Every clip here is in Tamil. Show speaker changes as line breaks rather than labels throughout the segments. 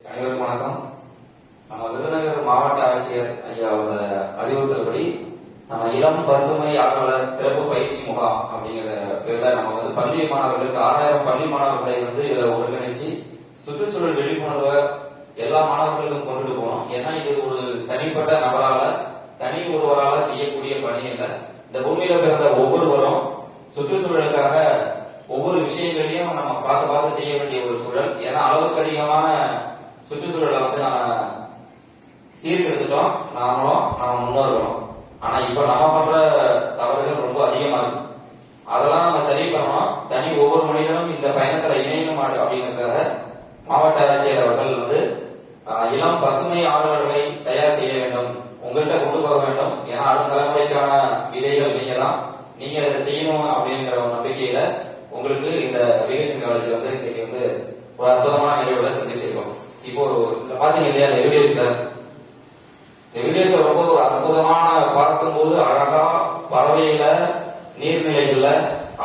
அனைவருக்கும் வணக்கம். நம்ம விருதுநகர் மாவட்ட ஆட்சியர் ஐயாவோட அறிவுறுத்தல்படி நம்ம இளம் பசுமை ஆர்வலர் சிறப்பு பயிற்சி முகாம் அப்படிங்கிற பேர்ல நம்ம வந்து பள்ளி மாணவர்களுக்கு ஆறாயிரம் பள்ளி மாணவர்களை வந்து இதுல ஒருங்கிணைச்சு சுற்றுச்சூழல் விழிப்புணர்வை எல்லா மாணவர்களுக்கும் கொண்டுட்டு போகணும் ஏன்னா இது ஒரு தனிப்பட்ட நபரால தனி ஒருவரால செய்யக்கூடிய பணி இல்லை இந்த பூமியில பிறந்த ஒவ்வொருவரும் சுற்றுச்சூழலுக்காக ஒவ்வொரு விஷயங்களையும் நம்ம பார்த்து பார்த்து செய்ய வேண்டிய ஒரு சூழல். ஏன்னா அளவுக்கு அதிகமான சுற்றுச்சூழலை வந்து நம்ம சீர்கெடுத்துட்டோம் நாமளும் நம்ம முன்னோர்களும். ஆனா இப்ப நம்ம பண்ற தவறுகள் ரொம்ப அதிகமா இருக்கு. அதெல்லாம் நம்ம சரி பண்ணணும். தனி ஒவ்வொரு மனிதனும் இந்த பயணத்துல இணையணும் அப்படி- அப்படிங்கறதுக்காக மாவட்ட ஆட்சியர் அவர்கள் வந்து இளம் பசுமை ஆர்வலர்களை தயார் செய்ய வேண்டும். உங்கள்கிட்ட கொண்டு போக வேண்டும். ஏன்னா அடுத்த தலைமுறைக்கான விதைகள் நீங்க தான் நீங்க இதை செய்யணும் அப்படிங்கிற ஒரு நம்பிக்கையில உங்களுக்கு இந்த அப்ளிகேஷன் காலேஜ் வந்து இன்னைக்கு வந்து ஒரு அற்புதமான நிகழ்வுல சந்திச்சிருக்கோம். இப்போ இதுல பாத்தீங்க இல்லையா அந்த வீடியோஸ்ல இந்த வீடியோஸ் ரொம்ப ஒரு அற்புதமான பார்க்கும்போது அழகா பறவையில நீர்நிலைகள்ல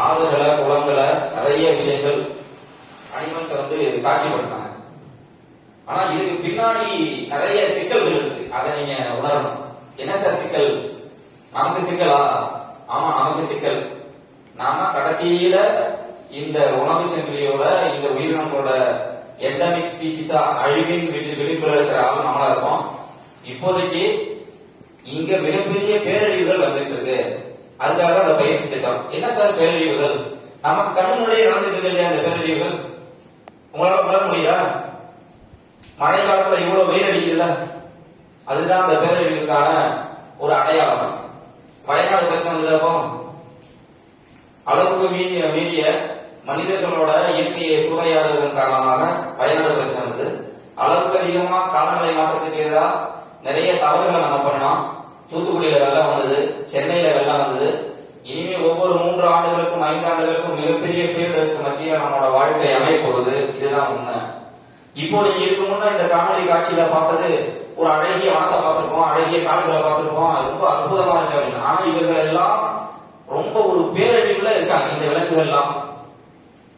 ஆறுகளை குளங்களை நிறைய விஷயங்கள் அனிமல்ஸ் வந்து காட்சிப்படுத்தாங்க ஆனா இதுக்கு பின்னாடி நிறைய சிக்கல்கள் இருக்கு. அதை நீங்க உணரணும். என்ன சார் சிக்கல்? நமக்கு சிக்கலா? ஆமா நமக்கு சிக்கல். நாம கடைசியில இந்த உணவு சங்கிலியோட இந்த உயிரினங்களோட எண்டமிக் ஸ்பீசிஸா அழிவின் விளி- விளிம்புல இருக்கிற ஆள் நம்மளா இருப்போம். இப்போதைக்கு இங்க மிகப்பெரிய பேரழிவுகள் வந்துட்டு இருக்கு. அதுக்காக அந்த பயிற்சி திட்டம் என்ன சார் பேரழிவுகள்? நமக்கு கண்ணுடைய நடந்துட்டு இருக்கு இல்லையா அந்த பேரழிவுகள்? உங்களால உணர முடியா மழை காலத்துல இவ்வளவு வெயில் அடிக்குதுல்ல? அதுதான் அந்த பேரழிவுக்கான ஒரு அடையாளம். வயநாடு பிரச்சனை வந்ததப்போ அளவுக்கு மீறிய மீறிய மனிதர்களோட இயற்கையை சூறையாடுவதன் காரணமாக வயநாடு சேர்ந்தது அளவுக்கு அதிகமா காலநிலை மாற்றத்துக்கு எதிராக நிறைய தவறுகளை நம்ம பண்ணோம் தூத்துக்குடியில வெள்ளம் வந்தது சென்னையில வெள்ளம் வந்தது. இனிமே ஒவ்வொரு மூன்று ஆண்டுகளுக்கும் ஐந்து ஆண்டுகளுக்கும் மிகப்பெரிய பேரிடருக்கு மத்தியில் நம்மளோட வாழ்க்கை அமைய போகுது. இதுதான் உண்மை. இப்போ நீங்க இதுக்கு முன்ன இந்த காணொலி காட்சியில பார்த்தது ஒரு அழகிய வனத்தை பார்த்திருப்போம் அழகிய காடுகளை பார்த்திருப்போம். ரொம்ப அற்புதமா இருக்கு அப்படின்னு. ஆனா இவர்கள் எல்லாம் ரொம்ப ஒரு பேரழிவுல இருக்காங்க இந்த விலங்குகள் எல்லாம்.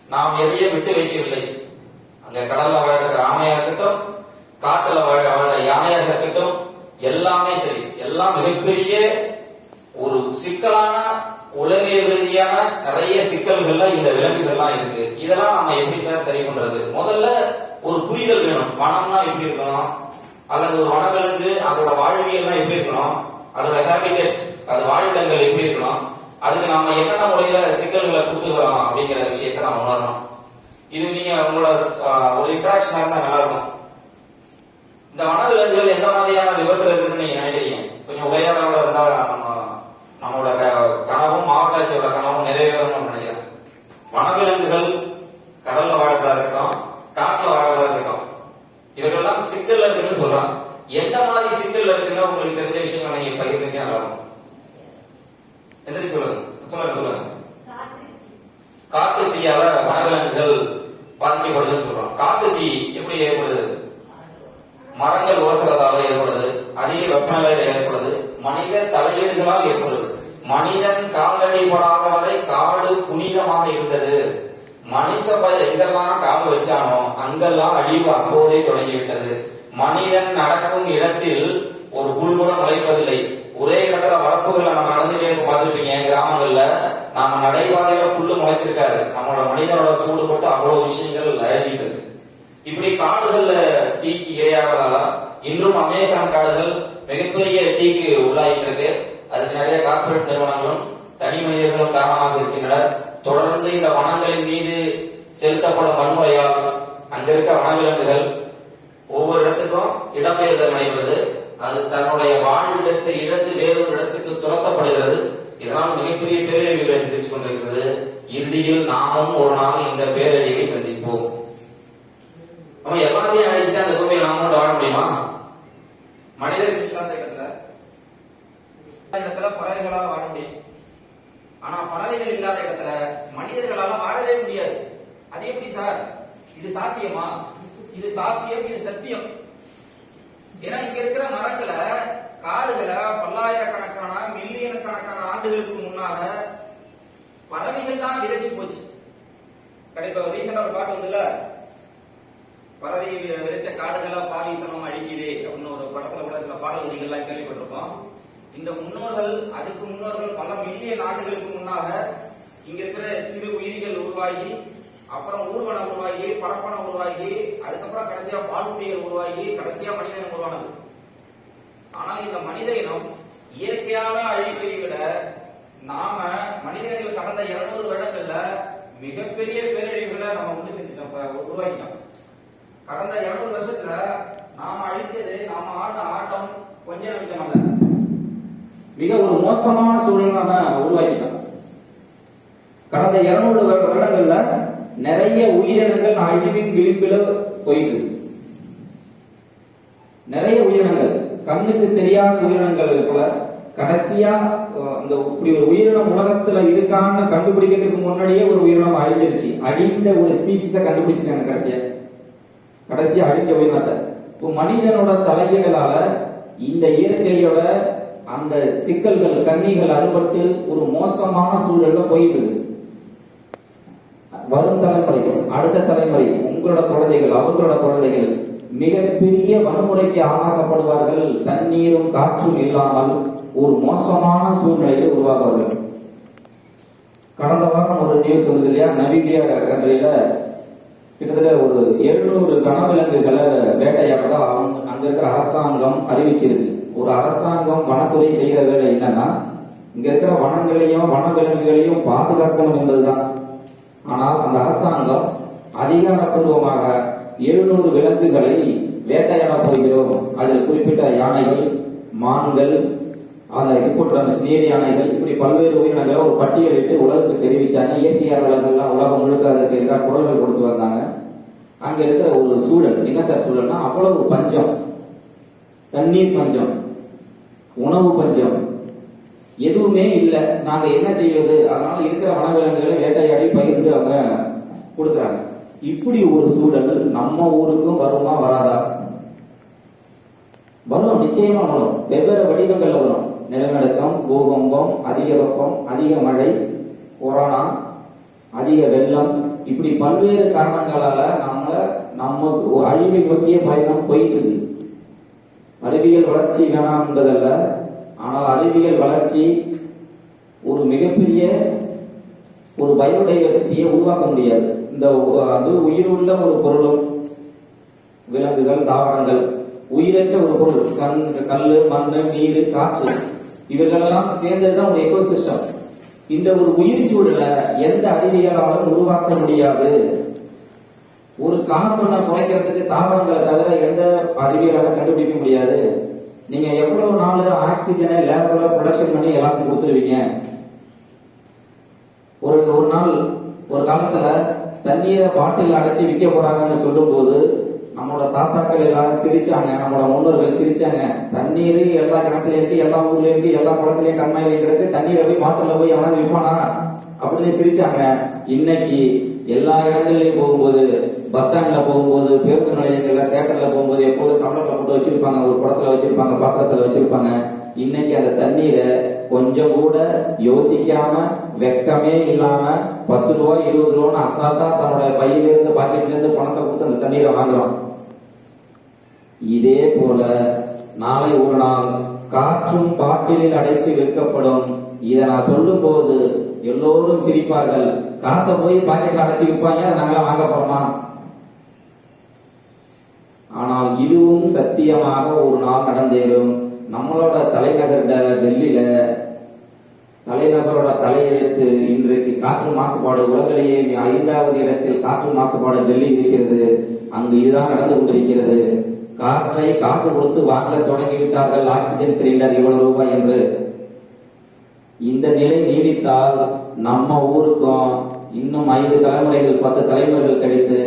நாம் எதையும் விட்டு வைக்கவில்லை. அங்க கடல்ல வாழ்கிற ஆமையா இருக்கட்டும் காட்டுல வாழ வாழ யானையாக இருக்கட்டும் எல்லாமே சரி. எல்லாம் மிகப்பெரிய ஒரு சிக்கலான உலகியல் ரீதியான நிறைய சிக்கல்கள்ல இந்த விலங்குகள்லாம் இருக்கு. இதெல்லாம் நம்ம எப்படி சார் சரி பண்றது? முதல்ல ஒரு புரிதல் வேணும். வனம்னா எப்படி இருக்கணும்? அல்லது ஒரு வனவிலங்கு அதோட வாழ்வியல்லாம் எப்படி இருக்கணும்? அதோட ஹேபிடேட் அது வாழ்விடங்கள் எப்படி இருக்கணும்? அதுக்கு நாம என்னென்ன முறையில சிக்கல்களை கொடுத்துக்கிறோம் அப்படிங்கிற விஷயத்தை நம்ம உணரணும். இது நீங்க உங்களோட ஒரு இன்ட்ராக்ஷனா இருந்தா நல்லா இருக்கும். இந்த வனவிலங்குகள் எந்த மாதிரியான விபத்துல இருக்குன்னு நீங்க நினைக்கிறீங்க? கொஞ்சம் உரையாடலோட இருந்தா நம்ம நம்மளோட க- கனவும் மாவட்ட ஆட்சியோட கனவும் நிறைவேறணும்னு நினைக்கிறேன். வனவிலங்குகள் கடல்ல வாழ்றதா இருக்கட்டும் காட்டுல வாழ்றதா இருக்கட்டும் இவர்கள்லாம் சிக்கல்ல இருக்குன்னு சொல்றான் எந்த மாதிரி சிக்கல்ல இருக்குன்னு உங்களுக்கு தெரிஞ்ச விஷயங்களை நீங்க பகிர்ந்துக்க நல்லா இருக்கும். எந்திரி சொல்லுங்க? சொல்லுங்க சொல்லுங்க. காட்டு தீயால வனவிலங்குகள் பாதிக்கப்படுதுன்னு சொல்றோம். காட்டு தீ எப்படி ஏற்படுது? மரங்கள் உரசுறதால ஏற்படுது. அதிக வெப்பநிலையில ஏற்படுது. மனித தலையீடுகளால் ஏற்படுது. மனிதன் காலடி படாத வரை காடு புனிதமாக இருந்தது. மனுஷ பய எங்கெல்லாம் கால் வச்சானோ அங்கெல்லாம் அழிவு அப்போதே தொடங்கிவிட்டது. மனிதன் நடக்கும் இடத்தில் ஒரு புல் கூட முளைப்பதில்லை ஒரே இடத்துல வரப்புகள்ல நம்ம நடந்துட்டே இருப்போம் பார்த்துருப்பீங்க கிராமங்கள்ல நாம நடைபாதையில புல்லு முளைச்சிருக்காரு. நம்மளோட மனிதனோட சூடு போட்டு அவ்வளவு விஷயங்கள் அழிஞ்சிட்டு இப்படி காடுகள்ல தீக்கு இரையாவதால இன்றும் அமேசான் காடுகள் மிகப்பெரிய தீக்கு உள்ளாயிட்டு இருக்கு அதுக்கு நிறைய கார்பரேட் நிறுவனங்களும் தனி மனிதர்களும் காரணமாக இருக்கின்றனர். தொடர்ந்து இந்த வனங்களின் மீது செலுத்தப்படும் வன்முறையால் அங்க இருக்க வனவிலங்குகள் ஒவ்வொரு இடத்துக்கும் இடம்பெயர்தல் நடைபெறுது. அது தன்னுடைய வாழ்விடத்தை இழந்து வேறொரு இடத்துக்கு துரத்தப்படுகிறது. இதனால் மிகப்பெரிய பேரழிவுகளை சந்தித்துக் கொண்டிருக்கிறது. இறுதியில் நாமும் ஒரு நாள் இந்த பேரழிவை சந்திப்போம். நம்ம எல்லாத்தையும் அழைச்சிட்டு அந்த பூமியை நாம வாழ முடியுமா? மனிதர்கள் இல்லாத இடத்துல இடத்துல பறவைகளால வாழ முடியும். ஆனா பறவைகள் இல்லாத இடத்துல மனிதர்களால வாழவே முடியாது. அது எப்படி சார்? இது சாத்தியமா? இது சாத்தியம் இது சத்தியம். ஏன்னா இங்க இருக்கிற மரங்களை காடுகளை பல்லாயிரக்கணக்கான மில்லியன் கணக்கான ஆண்டுகளுக்கு முன்னால பறவைகள் தான் விதைச்சு போச்சு. கண்டிப்பா ரீசெண்டா ஒரு பாட்டு வந்துல்ல? பறவை விதைச்ச விளைச்ச பாதி சமம் அழிக்குது அப்படின்னு ஒரு படத்துல கூட சில பாடல் வரிகள்லாம் கேள்விப்பட்டிருக்கோம் இந்த முன்னோர்கள் அதுக்கு முன்னோர்கள் பல மில்லியன் ஆண்டுகளுக்கு முன்னாக இங்க இருக்கிற சிறு உயிரிகள் உருவாகி அப்புறம் ஊர்வனம் உருவாகி பரப்பனம் உருவாகி அதுக்கப்புறம் கடைசியா பால்குடிகள் உருவாகி கடைசியா மனிதன் உருவானது. ஆனால் இந்த மனித இனம் இயற்கையான அழிப்பை விட நாம மனிதர்கள் கடந்த இருநூறு வருடங்கள்ல மிகப்பெரிய பேரழிவுகளை நம்ம உண்டு செஞ்சுட்டோம். உருவாக்கிட்டோம். கடந்த இருநூறு வருஷத்துல நாம அழிச்சது நாம ஆடின ஆட்டம் கொஞ்சம் நிமிஷம் அல்ல. மிக ஒரு மோசமான சூழல் நாம உருவாக்கிட்டோம். கடந்த இருநூறு வருடங்கள்ல நிறைய உயிரினங்கள் அழிவின் விளிம்பில போயிட்டு நிறைய உயிரினங்கள். கண்ணுக்கு தெரியாத உயிரினங்கள் போல கடைசியா இந்த இப்படி ஒரு உயிரினம் உலகத்துல இருக்கான்னு கண்டுபிடிக்கிறதுக்கு முன்னாடியே ஒரு உயிரினம் அழிஞ்சிருச்சு. அழிந்த ஒரு ஸ்பீசிஸ கண்டுபிடிச்சிருக்காங்க கடைசியா. கடைசியா அழிந்த உயிரினத்தை. இப்போ மனிதனோட தலையீடுகளால இந்த இயற்கையோட அந்த சிக்கல்கள் கன்னிகள் அறுபட்டு ஒரு மோசமான சூழல்ல போயிட்டு இருக்கு வரும் தலைமுறைகள் அடுத்த தலைமுறை உங்களோட குழந்தைகள் அவங்களோட குழந்தைகள் மிகப்பெரிய வன்முறைக்கு ஆளாக்கப்படுவார்கள் தண்ணீரும் காற்றும் இல்லாமல் ஒரு மோசமான சூழ்நிலையில் உருவாகுவார்கள். கடந்த வாரம் ஒரு நியூஸ் வந்து இல்லையா? நவீபியா கண்ட்ரியில கிட்டத்தட்ட ஒரு எழுநூறு வனவிலங்குகளை வேட்டையாட அவங்க அங்க இருக்கிற அரசாங்கம் அறிவிச்சிருக்கு. ஒரு அரசாங்கம் வனத்துறை செய்கிற வேலை என்னன்னா இங்க இருக்கிற வனங்களையும் வனவிலங்குகளையும் பாதுகாக்கணும் என்பதுதான். ஆனால் அந்த அரசாங்கம் அதிகாரப்பூர்வமாக எழுநூறு விலங்குகளை வேட்டையாட போகிறோம். அதில் குறிப்பிட்ட யானைகள் மான்கள் அந்த ஹிப்போட்ரமஸ் நீர் யானைகள் இப்படி பல்வேறு உயிரினங்களை ஒரு பட்டியலிட்டு உலகுக்கு தெரிவிச்சாங்க. இயற்கையாளர்கள்லாம் உலகம் முழுக்க அதற்கு எதிராக குரல்கள் கொடுத்து வந்தாங்க. அங்க இருக்கிற ஒரு சூழல் என்ன சார் சூழல்னா அவ்வளவு பஞ்சம். தண்ணீர் பஞ்சம் உணவு பஞ்சம். எதுவுமே இல்லை. நாங்க என்ன செய்வது? அதனால இருக்கிற வனவிலங்குகளை வேட்டையாடி பகிர்ந்து அவங்க கொடுக்குறாங்க இப்படி ஒரு சூழல் நம்ம ஊருக்கும் வருமா வராதா? வரும் நிச்சயமா வரும். வெவ்வேறு வடிவங்கள்ல வரும். நிலநடுக்கம் பூகம்பம் அதிக வெப்பம் அதிக மழை கொரோனா அதிக வெள்ளம். இப்படி பல்வேறு காரணங்களால நம்மள நம்ம ஒரு அழிவை நோக்கிய பயணம் போயிட்டு இருக்கு அறிவியல் வளர்ச்சி வேணாம் என்பதல்ல. ஆனால் அறிவியல் வளர்ச்சி ஒரு மிகப்பெரிய ஒரு பயோடைவர்சிட்டியை உருவாக்க முடியாது. இந்த அது உயிர் உள்ள ஒரு பொருளும் விலங்குகள் தாவரங்கள் உயிரற்ற ஒரு பொருள் கண் கல் மண் நீர் காற்று இவர்களெல்லாம் சேர்ந்ததுதான் ஒரு எக்கோசிஸ்டம் இந்த ஒரு உயிர் சூழலை எந்த அறிவியலாலும் உருவாக்க முடியாது. ஒரு கார்பனை குறைக்கிறதுக்கு தாவரங்களை தவிர எந்த அறிவியலால கண்டுபிடிக்க முடியாது. நீங்க எவ்வளவு நாள் ஆக்சிஜனை லேப்ல ப்ரொடக்ஷன் பண்ணி எல்லாருக்கும் கொடுத்துருவீங்க? ஒரு ஒரு நாள் ஒரு காலத்துல தண்ணீரை பாட்டில் அடைச்சி விற்க போறாங்கன்னு சொல்லும்போது நம்மளோட தாத்தாக்கள் எல்லாரும் சிரிச்சாங்க நம்மளோட முன்னோர்கள் சிரிச்சாங்க தண்ணீர் எல்லா கிணத்துலயும் இருக்கு எல்லா ஊர்ல இருக்கு எல்லா குளத்துலயும் கண்மாயிலையும் கிடக்கு தண்ணீரை போய் பாட்டில போய் எவனாவது விற்பானா? அப்படின்னு சிரிச்சாங்க. இன்னைக்கு எல்லா இடங்கள்லயும் போகும்போது பஸ் ஸ்டாண்ட்ல போகும்போது பேருந்து நிலையங்கள்ல தேட்டர்ல போகும்போது எப்போதும் தமிழ்ல போட்டு வச்சிருப்பாங்க ஒரு குடத்துல வச்சிருப்பாங்க பாத்திரத்துல வச்சிருப்பாங்க. இன்னைக்கு அந்த தண்ணீரை கொஞ்சம் கூட யோசிக்காம வெக்கமே இல்லாம பத்து ரூபா இருபது ரூபான்னு அசால்ட்டா தன்னோட பையில இருந்து பாக்கெட்ல இருந்து பணத்தை கொடுத்து அந்த தண்ணீரை வாங்குறோம் இதே போல நாளை ஒரு நாள் காற்றும் பாட்டிலில் அடைத்து விற்கப்படும். இதை நான் சொல்லும் போது எல்லோரும் சிரிப்பார்கள். காத்த போய் பாக்கெட்ல அடைச்சி விற்பாங்க அதை நாங்களாம் வாங்க போறோமா? ஆனால் இதுவும் சத்தியமாக ஒரு நாள் நடந்தேறும். நம்மளோட தலைநகர் டெல்லியில தலைநகரோட தலையெழுத்து இன்றைக்கு காற்று மாசுபாடு உலகிலேயே ஐந்தாவது இடத்தில் காற்று மாசுபாடு டெல்லி இருக்கிறது அங்கு இதுதான் நடந்து கொண்டிருக்கிறது. காற்றை காசு கொடுத்து வாங்க தொடங்கிவிட்டார்கள் ஆக்சிஜன் சிலிண்டர் இவ்வளவு ரூபாய் என்று. இந்த நிலை நீடித்தால் நம்ம ஊருக்கும் இன்னும் ஐந்து தலைமுறைகள் பத்து தலைமுறைகள் கிடைத்து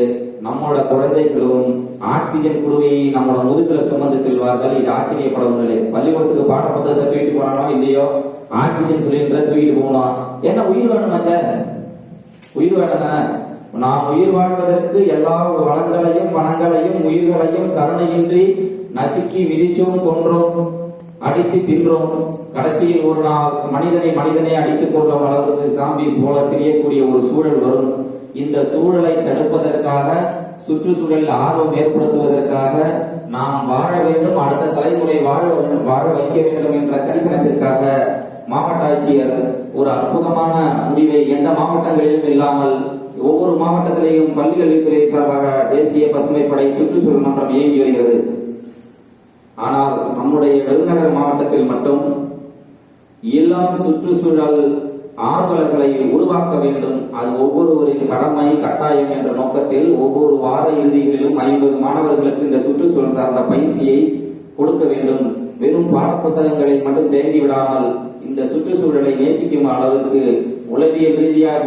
நம்மளோட குழந்தைகளும் ஆக்சிஜன் குழுவை நம்மளோட முதுகில் சுமந்து செல்வார்கள். இது ஆச்சரியப்பட ஒன்றில்லை பள்ளிக்கூடத்துக்கு பாட புத்தகத்தை தூக்கிட்டு போனாலும் இல்லையோ? ஆக்சிஜன் சிலிண்டரை தூக்கிட்டு போகணும்? என்ன உயிர் வேணுமாச்சே உயிர் வேணுங்க நாம் உயிர் வாழ்வதற்கு எல்லா வளங்களையும் பணங்களையும் உயிர்களையும் கருணையின்றி நசுக்கி மிதிச்சோம் கொன்றோம் அடித்து தின்றோம். கடைசியில் ஒரு நாள் மனிதனை மனிதனை அடித்துக் கொள்ளும் அளவுக்கு சாம்பிஸ் போல தெரியக்கூடிய ஒரு சூழல் வரும். இந்த சூழலை தடுப்பதற்காக சுற்றுச்சூழலில் ஆர்வம் ஏற்படுத்துவதற்காக நாம் வாழ வேண்டும் அடுத்த தலைமுறை வாழ வேண்டும், வாழ வைக்க வேண்டும் என்ற கரிசனத்திற்காக மாவட்ட ஆட்சியர் ஒரு அற்புதமான முடிவை எந்த மாவட்டங்களிலும் இல்லாமல் ஒவ்வொரு மாவட்டத்திலேயும் பள்ளிக்கல்வித்துறை சார்பாக தேசிய பசுமைப்படை சுற்றுச்சூழல் மன்றம் இயங்கி வருகிறது. ஆனால் நம்முடைய விருதுநகர் மாவட்டத்தில் மட்டும் இளம் சுற்றுச்சூழல் ஆர்வலர்களை உருவாக்க வேண்டும். அது ஒவ்வொருவரின் கடமை கட்டாயம் என்ற நோக்கத்தில் ஒவ்வொரு வார இறுதிகளிலும் ஐம்பது மாணவர்களுக்கு இந்த சுற்றுச்சூழல் சார்ந்த பயிற்சியை கொடுக்க வேண்டும். வெறும் பாடப்புத்தகங்களை மட்டும் தேங்கி விடாமல் இந்த சுற்றுச்சூழலை நேசிக்கும் அளவுக்கு உளவியல் ரீதியாக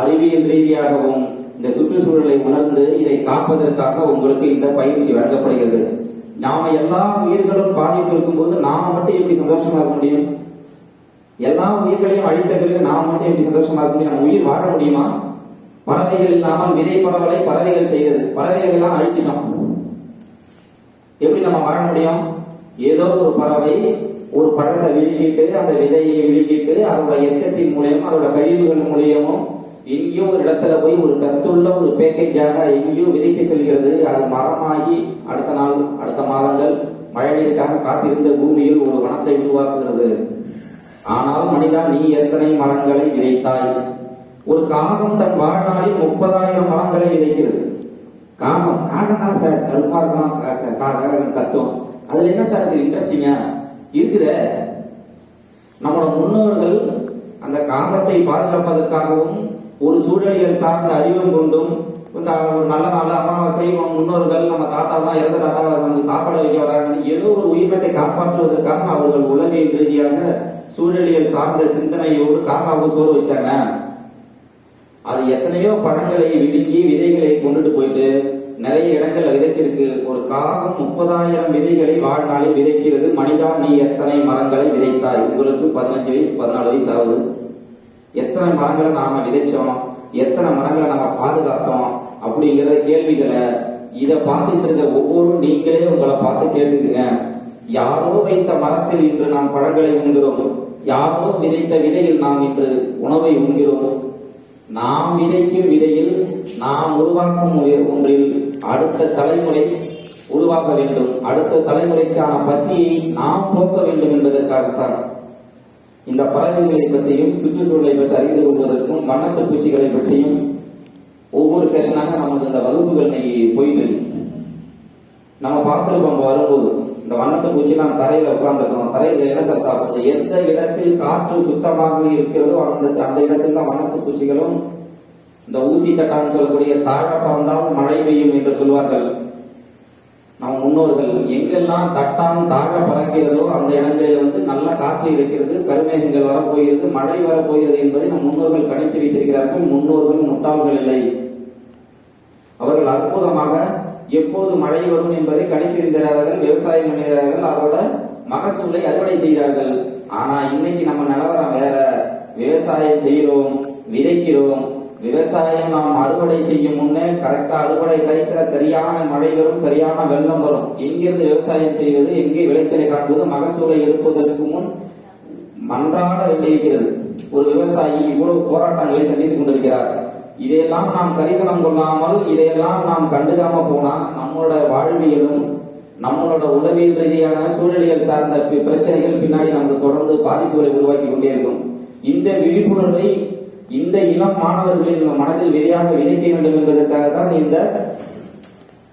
அறிவியல் ரீதியாகவும் இந்த சுற்றுச்சூழலை உணர்ந்து இதை காப்பதற்காக உங்களுக்கு இந்த பயிற்சி வழங்கப்படுகிறது. நாம எல்லா உயிர்களும் பாதிப்பு இருக்கும்போது நாம மட்டும் எப்படி சந்தோஷமா இருக்க முடியும்? எல்லா உயிர்களையும் அழித்த பிறகு நாம மட்டும் எப்படி சந்தோஷமா இருக்க முடியும்? நம்ம உயிர் வாழ முடியுமா? பறவைகள் இல்லாமல் விதை பரவலை பறவைகள் செய்தது. பறவைகள் எல்லாம் அழிச்சிட்டோம். எப்படி நம்ம வாழ முடியும்? ஏதோ ஒரு பறவை ஒரு பழத்தை விழுங்கிட்டு அந்த விதையை விழுங்கிட்டு அதோட எச்சத்தின் மூலியமும் அதோட கழிவுகள் மூலியமும் எங்கேயோ ஒரு இடத்துல போய் ஒரு சத்துள்ள ஒரு பேக்கேஜாக எங்கேயோ விதைத்து செல்கிறது. அது மரமாகி அடுத்த நாள் அடுத்த மாதங்கள் மழைநீருக்காக காத்திருந்த பூமியில் ஒரு வனத்தை உருவாக்குகிறது. ஆனால் மனிதா நீ எத்தனை மரங்களை விதைத்தாய்? ஒரு காகம் தன் வாழ்நாளில் முப்பதாயிரம் மரங்களை விதைக்கிறது. காகம் காகம் தான் சார் கருப்பா இருக்கலாம் கத்தும். அதுல என்ன சார் இன்ட்ரெஸ்டிங்கா இருக்கிற நம்மளோட முன்னோர்கள் அந்த காகத்தை பாதுகாப்பதற்காகவும் ஒரு சூழலியல் சார்ந்த அறிவும் கொண்டும் ஒரு நல்ல நாள் அமாவாசை முன்னோர்கள் நம்ம தாத்தா தான் இறந்த தாத்தா நமக்கு சாப்பாடு வைக்க வராங்க ஏதோ ஒரு உயிரினத்தை காப்பாற்றுவதற்காக அவர்கள் உளவியல் ரீதியாக சூழலியல் சார்ந்த சிந்தனையோடு காக்காவுக்கு சோறு வச்சாங்க. அது எத்தனையோ பழங்களை விழுங்கி விதைகளை கொண்டுட்டு போயிட்டு நிறைய இடங்கள்ல விதைச்சிருக்கு. ஒரு காகம் முப்பதாயிரம் விதைகளை வாழ்நாளில் விதைக்கிறது. மனிதா நீ எத்தனை மரங்களை விதைத்தாய்? உங்களுக்கு பதினஞ்சு வயசு பதினாலு வயசு ஆகுது எத்தனை மரங்களை நாம விதைச்சோம்? எத்தனை மரங்களை நாம பாதுகாத்தோம்? அப்படிங்கிற கேள்விகளை இதை பார்த்துட்டு இருக்க ஒவ்வொரு நீங்களே உங்களை பார்த்து கேட்டுக்குங்க. யாரோ வைத்த மரத்தில் இன்று நாம் பழங்களை உண்கிறோம்? யாரோ விதைத்த விதையில் நாம் இன்று உணவை உண்கிறோம்? நாம் விதைக்கும் விதையில் நாம் உருவாக்கும் ஒன்றில் அடுத்த தலைமுறை உருவாக்க வேண்டும். அடுத்த தலைமுறைக்கான பசியை நாம் போக்க வேண்டும் என்பதற்காகத்தான். இந்த பறவைகளை பற்றியும் சுற்றுச்சூழலை பற்றி அறிந்து கொள்வதற்கும் வண்ணத்து பூச்சிகளை பற்றியும் ஒவ்வொரு செஷனாக நமது இந்த வகுப்புகள் போயிட்டு இருக்கு. நம்ம பார்த்துருப்போம் வரும்போது இந்த வண்ணத்து பூச்சிலாம் தரையில உட்கார்ந்துருக்கோம் தரையில என்ன சார் சாப்பிடுறது? எந்த இடத்தில் காற்று சுத்தமாக இருக்கிறதோ அந்த அந்த இடத்தில் தான் வண்ணத்து பூச்சிகளும் இந்த ஊசி தட்டான்னு சொல்லக்கூடிய தாழ பறந்தால் மழை பெய்யும் என்று சொல்வார்கள். நம் முன்னோர்கள் எங்கெல்லாம் தட்டான் தாழ பறக்கிறதோ அந்த இடங்களில் வந்து நல்ல காற்று இருக்கிறது கருமேகங்கள் வரப்போகிறது மழை வரப்போகிறது என்பதை நம் முன்னோர்கள் கணித்து வைத்திருக்கிறார்கள். முன்னோர்கள் முட்டாள்கள் இல்லை. அவர்கள் அற்புதமாக எப்போது மழை வரும் என்பதை கணித்திருந்தார்கள் விவசாயம் பண்ணுகிறார்கள் அதோட மகசூலை அறுவடை செய்தார்கள். ஆனா இன்னைக்கு நம்ம நிலவரம் வேற. விவசாயம் செய்கிறோம் விதைக்கிறோம். விவசாயம் நாம் அறுவடை செய்யும் முன்னே கரெக்டா அறுவடை டைத்துல சரியான மழை வரும் சரியான வெள்ளம் வரும். எங்கிருந்து விவசாயம் செய்வது எங்கே விளைச்சலை காண்பது மகசூலை எடுப்பதற்கு முன் மன்றாட வேண்டியிருக்கிறது. ஒரு விவசாயி இவ்வளவு போராட்டங்களை சந்தித்துக் கொண்டிருக்கிறார். இதையெல்லாம் நாம் கரிசனம் கொள்ளாமல் இதையெல்லாம் நாம் கண்டுக்காம போனா நம்மளோட வாழ்வியலும் நம்மளோட உளவியல் ரீதியான சூழலியல் சார்ந்த பிரச்சனைகள் பின்னாடி நமக்கு தொடர்ந்து பாதிப்புகளை உருவாக்கி கொண்டே இருக்கும். இந்த விழிப்புணர்வை இந்த இளம் மாணவர்களின் மனதில் விதையாக விதைக்க வேண்டும் என்பதற்காக தான் இந்த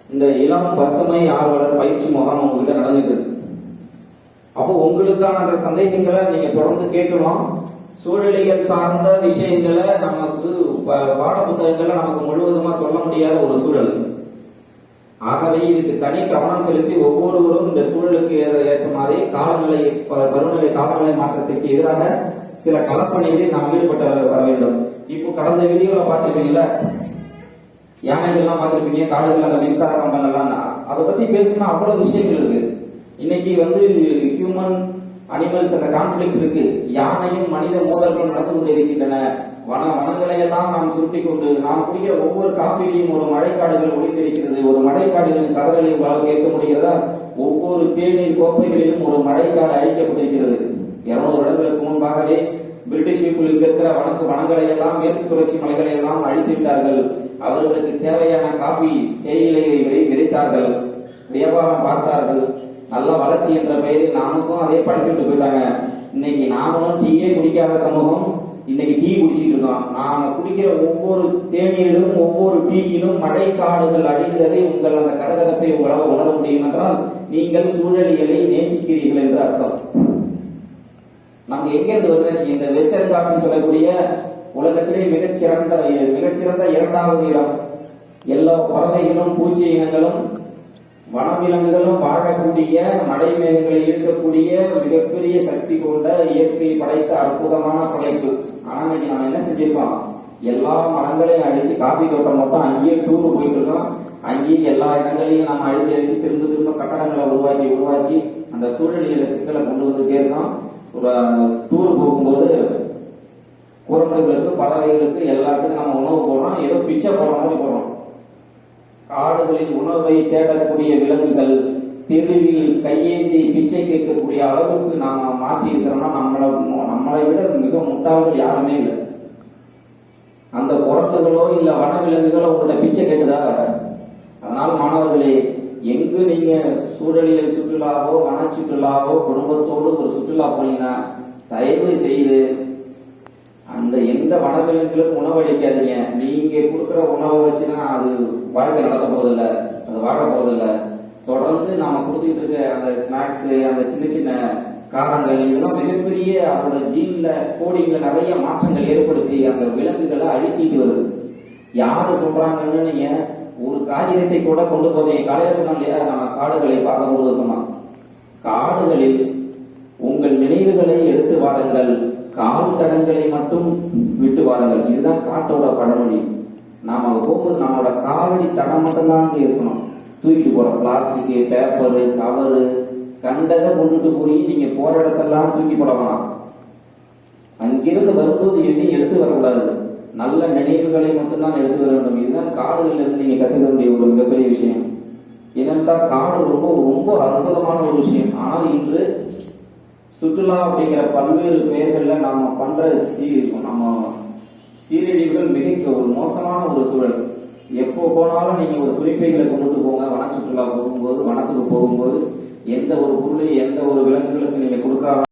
இந்த இளம் பசுமை ஆர்வலர் பயிற்சி முகாம் உங்ககிட்ட நடந்துட்டு இருக்கு. அப்போ உங்களுக்கான அந்த சந்தேகங்களை நீங்க தொடர்ந்து கேட்கணும் சூழ்நிலைகள் சார்ந்த விஷயங்களை நமக்கு பாட பாடப்புத்தகங்களை நமக்கு முழுவதுமா சொல்ல முடியாத ஒரு சூழல். ஆகவே இதுக்கு தனி கவனம் செலுத்தி ஒவ்வொருவரும் இந்த சூழலுக்கு ஏற- ஏற்ற மாதிரி காலநிலை பருவநிலை காலநிலை மாற்றத்திற்கு எதிராக சில களப்பணிகளில் நாம் ஈடுபட்டு வர- வேண்டும். இப்போ கடந்த வீடியோல பார்த்துருக்கீங்களா யானைகள்லாம் பார்த்துருப்பீங்க காடுகள் அந்த மின்சார கம்பங்கள்லாம் அதை பத்தி பேசினா அவ்வளவு விஷயங்கள் இருக்கு. இன்னைக்கு வந்து ஹியூமன் அனிமல்ஸ் அந்த கான்ஃபிளிக்ட் இருக்கு. யானையும் மனித மோதல்கள் நடந்து கொண்டிருக்கின்றன. வன வனங்களை எல்லாம் நாம் சுருட்டி கொண்டு நாம் குடிக்கிற ஒவ்வொரு காஃபிலையும் ஒரு மழைக்காடுகள் ஒளிந்திருக்கிறது ஒரு மழைக்காடுகளின் கதறலை உங்களால் கேட்க முடிகிறதா? ஒவ்வொரு தேநீர் கோப்பைகளிலும் ஒரு மழைக்காடு அழிக்கப்பட்டிருக்கிறது. இருநூறு வருடங்களுக்கு முன்பாகவே பிரிட்டிஷ் பீப்புள் இங்க இருக்கிற வனக்கு வனங்களை எல்லாம் மேற்கு தொடர்ச்சி மலைகளை எல்லாம் அழித்து விட்டார்கள்.
அவர்களுக்கு தேவையான காஃபி தேயிலையை விளை விதைத்தார்கள். வியாபாரம் பார்த்தார்கள். நல்ல வளர்ச்சி என்ற பெயரில் நாமுக்கும் அதே பழக்கிட்டு போயிட்டாங்க. இன்னைக்கு நாமளும் டீயே குடிக்காத சமூகம் இன்னைக்கு டீ குடிச்சிட்டு இருக்கோம். நாம குடிக்கிற ஒவ்வொரு தேநீரிலும் ஒவ்வொரு டீயிலும் மழைக்காடுகள் அடிந்ததை உங்கள் அந்த கதகதப்பை உங்களால் உணர முடியும் என்றால் நீங்கள் சூழலியலை நேசிக்கிறீர்கள் என்று அர்த்தம். நமக்கு எங்கிருந்து இருந்து இந்த வெஸ்டர்ன் காட்டன் சொல்லக்கூடிய உலகத்திலே மிகச்சிறந்த மிகச்சிறந்த இரண்டாவது இடம். எல்லா பறவைகளும் பூச்சி இனங்களும் வனவிலங்குகளும் வாழக்கூடிய மழை மேகங்களை ஈர்க்கக்கூடிய மிகப்பெரிய சக்தி கொண்ட இயற்கை படைத்த அற்புதமான படைப்பு. ஆனா இன்னைக்கு நம்ம என்ன செஞ்சிருக்கோம்? எல்லா மரங்களையும் அழிச்சு காஃபி தோட்டம் மட்டும் அங்கேயே டூர் போயிட்டு இருக்கோம். அங்கேயே எல்லா இடங்களையும் நம்ம அழிச்சு அழிச்சு திரும்ப திரும்ப கட்டடங்களை உருவாக்கி உருவாக்கி அந்த சூழ்நிலையில சிக்கலை கொண்டு வந்துட்டே இருக்கோம். ஒரு டூர் போகும்போது குரங்குகளுக்கு பறவைகளுக்கு எல்லாத்துக்கும் நம்ம உணவு போடுறோம். ஏதோ பிச்சை போடுற மாதிரி போடுறோம். காடுகளில் உணவை தேடக்கூடிய விலங்குகள் தெருவில் கையேந்தி பிச்சை கேட்கக்கூடிய அளவுக்கு நாம மாற்றி இருக்கிறோம்னா நம்மளை நம்மளை விட மிக முட்டாள்கள் யாருமே இல்லை. அந்த குரங்குகளோ இல்ல வனவிலங்குகளோ உங்கள்கிட்ட பிச்சை கேட்டுதா அதனால் மாணவர்களே எங்கு நீங்க சூழலியல் சுற்றுலாவோ வன சுற்றுலாவோ குடும்பத்தோடு ஒரு சுற்றுலா போனீங்கன்னா தயவு செய்து அந்த எந்த வனவிலங்குகளுக்கும் உணவு அளிக்காதீங்க. நீங்க கொடுக்குற உணவை வச்சுன்னா அது வாழ்க்கை நடத்த போறதில்ல. அது வாழ போறதில்ல. தொடர்ந்து நாம கொடுத்துட்டு இருக்க அந்த ஸ்நாக்ஸ் அந்த சின்ன சின்ன காரங்கள் இதெல்லாம் மிகப்பெரிய அதோட ஜீன்ல கோடிங்ல நிறைய மாற்றங்கள் ஏற்படுத்தி அந்த விலங்குகளை அழிச்சிட்டு வருது. யாரு சொல்றாங்கன்னு நீங்க ஒரு காகிதத்தை கூட கொண்டு போதீங்க காலையில சொன்னோம் இல்லையா? நம்ம காடுகளை பார்க்க போது சொன்னோம் காடுகளில் உங்கள் நினைவுகளை எடுத்து வாருங்கள். கால் தடங்களை மட்டும் விட்டு வாருங்கள். இதுதான் காட்டோட பழமொழி. நாம அங்க போகும்போது நம்மளோட காலடி தடம் மட்டும்தான் அங்க இருக்கணும். தூக்கிட்டு போற பிளாஸ்டிக்கு பேப்பரு கவரு கண்டதை கொண்டுட்டு போய் நீங்க போற இடத்தெல்லாம் தூக்கி போட வேணாம். அங்கிருந்து வரும்போது எதையும் எடுத்து வரக்கூடாது. நல்ல நினைவுகளை மட்டும்தான் எடுத்து வர வேண்டும். இதுதான் காடுகளில் இருந்து நீங்க கத்துக்க வேண்டிய ஒரு மிகப்பெரிய விஷயம். ஏனென்றால் காடு ரொம்ப ரொம்ப அற்புதமான ஒரு விஷயம். ஆனால் இன்று சுற்றுலா அப்படிங்கிற பல்வேறு பெயர்களில் நாம் பண்ணுற சீ நம்ம சீரழிவுகள் மிக ஒரு மோசமான ஒரு சூழல். எப்போ போனாலும் நீங்கள் ஒரு குறிப்பைகளை கொண்டுட்டு போங்க. வன சுற்றுலா போகும்போது வனத்துக்கு போகும்போது எந்த ஒரு பொருளையும் எந்த ஒரு விலங்குகளுக்கு நீங்கள் கொடுக்காத